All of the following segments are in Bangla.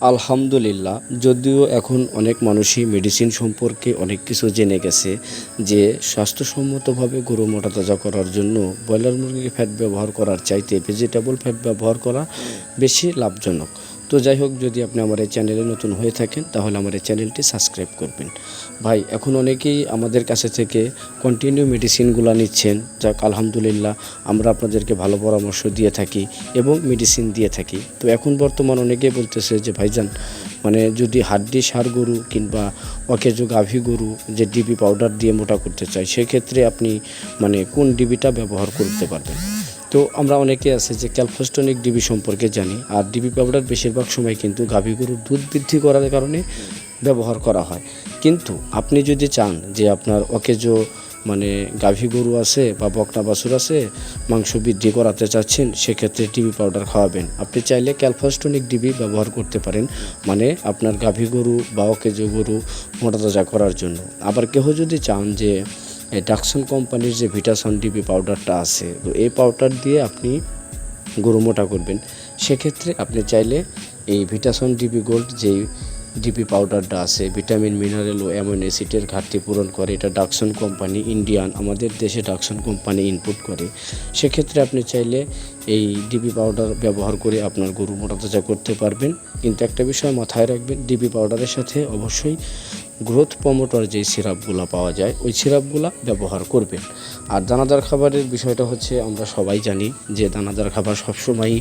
আলহামদুলিল্লাহ, যদিও এখন অনেক মানুষই মেডিসিন সম্পর্কে অনেক কিছু জেনে গেছে যে স্বাস্থ্যসম্মতভাবে গরু মোটা তাজা করার জন্য ব্রয়লার মুরগিকে ফ্যাট ব্যবহার করার চাইতে ভেজিটেবল ফ্যাট ব্যবহার করা বেশি লাভজনক। তো যাই হোক, যদি আপনি আমার এই চ্যানেলে নতুন হয়ে থাকেন, তাহলে আমার এই চ্যানেলটি সাবস্ক্রাইব করবেন। ভাই, এখন অনেকেই আমাদের কাছে থেকে কন্টিনিউ মেডিসিনগুলো নিচ্ছেন। যাক, আলহামদুলিল্লাহ, আমরা আপনাদেরকে ভালো পরামর্শ দিয়ে থাকি এবং মেডিসিন দিয়ে থাকি। তো এখন বর্তমান অনেকেই বলতেছে যে, ভাইজান মানে যদি হাড্ডি সার গরু কিংবা অকেজো গাভী গরু যে ডিবি পাউডার দিয়ে মোটা করতে চাই সেক্ষেত্রে আপনি মানে কোন ডিবিটা ব্যবহার করতে পারবেন? তো আমরা অনেকে আছে যে ক্যালফোস্টনিক ডিবি সম্পর্কে জানি, আর ডিবি পাউডার বেশিরভাগ সময় কিন্তু গাভী গরুর দুধ বৃদ্ধি করার কারণে ব্যবহার করা হয়। কিন্তু আপনি যদি চান যে আপনার অকেজো মানে গাভী গরু আছে বা বকনা বাছুর আছে, মাংস বৃদ্ধি করাতে চাচ্ছেন, সেক্ষেত্রে ডিবি পাউডার খাওয়াবেন। আপনি চাইলে ক্যালফাস্টনিক ডিবি ব্যবহার করতে পারেন মানে আপনার গাভী গরু বা অকেজো গরু মোটা তাজা করার জন্য। আবার কেহ যদি চান যে ডাকসন কোম্পানির যে ভিটাসন ডিপি পাউডারটা আছে, তো এই পাউডার দিয়ে আপনি গরু মোটা করবেন। সেক্ষেত্রে আপনি চাইলে এই ভিটাসন ডিপি গোল্ড যেই ডিপি পাউডারটা আছে ভিটামিন মিনারেল ও অ্যামিনো অ্যাসিডের ঘাটতি পূরণ করে, এটা ডাকসন কোম্পানি ইন্ডিয়ান আমাদের দেশে ডাকসন কোম্পানি ইনপুট করে। সেক্ষেত্রে আপনি চাইলে এই ডিপি পাউডার ব্যবহার করে আপনার গরু মোটা তাজা করতে পারবেন। কিন্তু একটা বিষয় মাথায় রাখবেন ডিপি পাউডারের সাথে অবশ্যই গ্রোথ প্রমোটর যে সিরাপগুলো পাওয়া যায়, ওই সিরাপগুলো ব্যবহার করবেন। আর দানাদার খাবারের বিষয়টা হচ্ছে আমরা সবাই জানি যে দানাদার খাবার সবসময়ই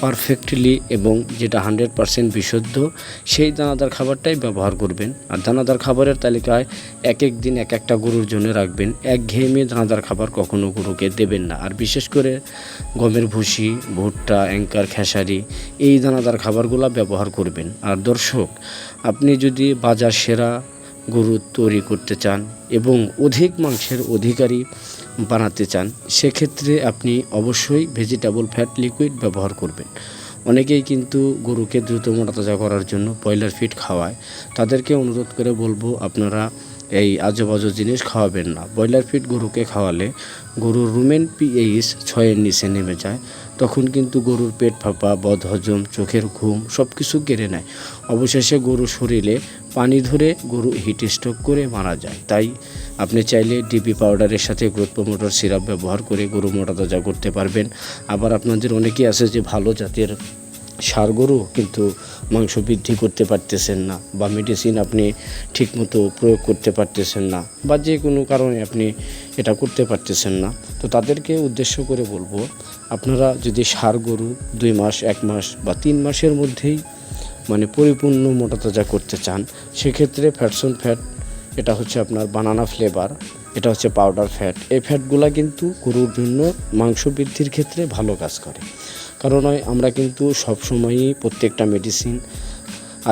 পারফেক্টলি এবং যেটা হান্ড্রেড পারসেন্ট বিশুদ্ধ, সেই দানাদার খাবারটাই ব্যবহার করবেন। আর দানাদার খাবারের তালিকায় এক এক দিন এক একটা গরুর জন্য রাখবেন। এক ঘেয়েমে দানাদার খাবার কখনো গরুকে দেবেন না। আর বিশেষ করে গমের ভুসি, ভুট্টা, অ্যাঙ্কার, খেসারি, এই দানাদার খাবারগুলো ব্যবহার করবেন। আর দর্শক, আপনি যদি বাজার সেরা গরু তৈরি করতে চান এবং অধিক মাংসের অধিকারী বানাতে চান, সেক্ষেত্রে আপনি অবশ্যই ভেজিটেবল ফ্যাট লিকুইড ব্যবহার করবেন। অনেকেই কিন্তু গরুকে দ্রুত মোটা তাজা করার জন্য ব্রয়লার ফিড খাওয়ায়। তাদেরকে অনুরোধ করে বলব, আপনারা এই আজেবাজে জিনিস খাওয়াবেন না। ব্রয়লার ফিড গরুকে খাওয়ালে গরুর রুমেন পিএইচ ছয়ের নিচে নেমে যায়। তখন কিন্তু গরুর পেট ফাঁপা, বদহজম, চোখের ঘুম সব কিছু কেড়ে নেয়। অবশেষে গরুর শরীরে পানি ধরে গরু হিট স্ট্রোক করে মারা যায়। তাই আপনি চাইলে ডিপি পাউডারের সাথে গ্রোথ প্রমোটর সিরাপ ব্যবহার করে গরু মোটা তাজা করতে পারবেন। আবার আপনাদের অনেকেই আছে যে ভালো জাতের সার গরু কিন্তু মাংস বৃদ্ধি করতে পারতেছেন না বা মেডিসিন আপনি ঠিকমতো প্রয়োগ করতে পারতেছেন না বা যে কোনো কারণে আপনি এটা করতে পারতেছেন না। তো তাদেরকে উদ্দেশ্য করে বলব, আপনারা যদি সার গরু দুই মাস, এক মাস বা তিন মাসের মধ্যেই মানে পরিপূর্ণ মোটা তাজা করতে চান, সেক্ষেত্রে ফ্যাটসন ফ্যাট, এটা হচ্ছে আপনার বানানা ফ্লেভার এটা হচ্ছে পাউডার ফ্যাট এই ফ্যাটগুলা কিন্তু গরুর জন্য মাংস বৃদ্ধির ক্ষেত্রে ভালো কাজ করে। কারণ আমরা কিন্তু সবসময়ই প্রত্যেকটা মেডিসিন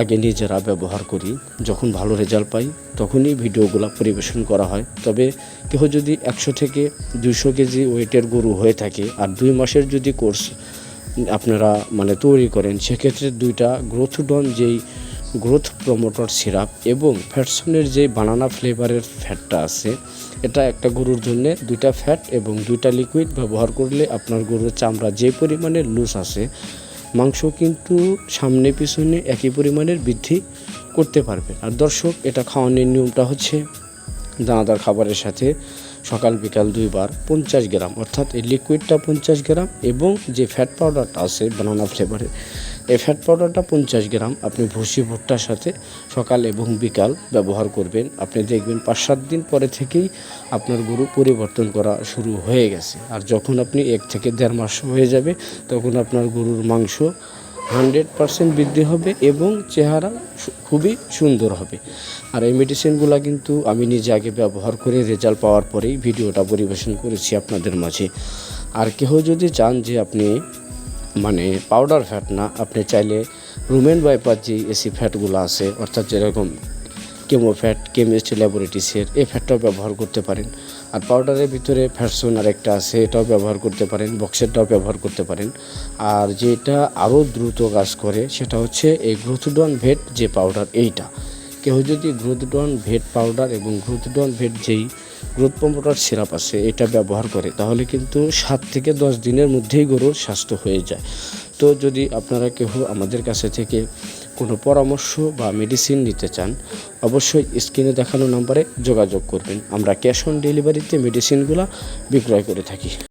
আগে নিজেরা ব্যবহার করি, যখন ভালো রেজাল্ট পাই তখনই ভিডিওগুলো পরিবেশন করা হয়। তবে কেউ যদি একশো থেকে দুশো কেজি ওয়েটের গরু হয়ে থাকে আর দুই মাসের যদি কোর্স আপনারা মানে তৈরি করেন, সেক্ষেত্রে দুইটা গ্রোথডন যেই গ্রোথ প্রমোটর সিরাপ এবং ফ্যাটসনের যে বানানা ফ্লেভারের ফ্যাটটা আছে, এটা একটা গরুর জন্য দুইটা ফ্যাট এবং দুইটা লিকুইড ব্যবহার করলে আপনার গরুর চামড়া যে পরিমাণে লুজ আছে, মাংস কিন্তু সামনে পিছনে একই পরিমাণের বৃদ্ধি করতে পারবে। আর দর্শক, এটা খাওয়ানোর নিয়মটা হচ্ছে দানাদার খাবারের সাথে সকাল বিকাল দুইবার পঞ্চাশ গ্রাম, অর্থাৎ এই লিকুইডটা পঞ্চাশ গ্রাম এবং যে ফ্যাট পাউডারটা আছে বানানা ফ্লেভারের এই ফ্যাট পাউডারটা পঞ্চাশ গ্রাম আপনি ভুসি ভুট্টার সাথে সকাল এবং বিকাল ব্যবহার করবেন। আপনি দেখবেন পাঁচ সাত দিন পরে থেকেই আপনার গরু পরিবর্তন করা শুরু হয়ে গেছে। আর যখন আপনি এক থেকে দেড় মাস হয়ে যাবে, তখন আপনার গরুর মাংস হান্ড্রেড পারসেন্ট বৃদ্ধি হবে এবং চেহারা খুবই সুন্দর হবে। আর এই মেডিসিনগুলো কিন্তু আমি নিজে আগে ব্যবহার করে রেজাল্ট পাওয়ার পরেই ভিডিওটা পরিবেশন করেছি আপনাদের মাঝে। আর কেউ যদি চান যে আপনি মানে পাউডার ফ্যাট না, আপনি চাইলে রুমেন বাইপার যে এসি ফ্যাটগুলো আছে, অর্থাৎ যেরকম কেমো ফ্যাট কেমিস্ট্রি ল্যাবরেটরিসের এই ফ্যাটটাও ব্যবহার করতে পারেন। আর পাউডারের ভিতরে ফ্যাটসন আরেকটা আছে, এটাও ব্যবহার করতে পারেন বক্সেরটাও ব্যবহার করতে পারেন। আর যেটা আরও দ্রুত কাজ করে, সেটা হচ্ছে এই গ্রোথডন ভেট যে পাউডার এইটা। কেউ যদি গ্রোথডন ভেট পাউডার এবং গ্রোথডন ভেট যেই গ্রোথ প্রমোটার সিরাপ আছে, এটা ব্যবহার করে, তাহলে কিন্তু সাত থেকে দশ দিনের মধ্যেই গরুর স্বাস্থ্য হয়ে যায়। তো যদি আপনারা কেহ আমাদের কাছে থেকে কোনো পরামর্শ বা মেডিসিন নিতে চান, অবশ্যই স্ক্রিনে দেখানো নম্বরে যোগাযোগ করবেন। আমরা ক্যাশ অন ডেলিভারিতে মেডিসিনগুলো বিক্রয় করে থাকি।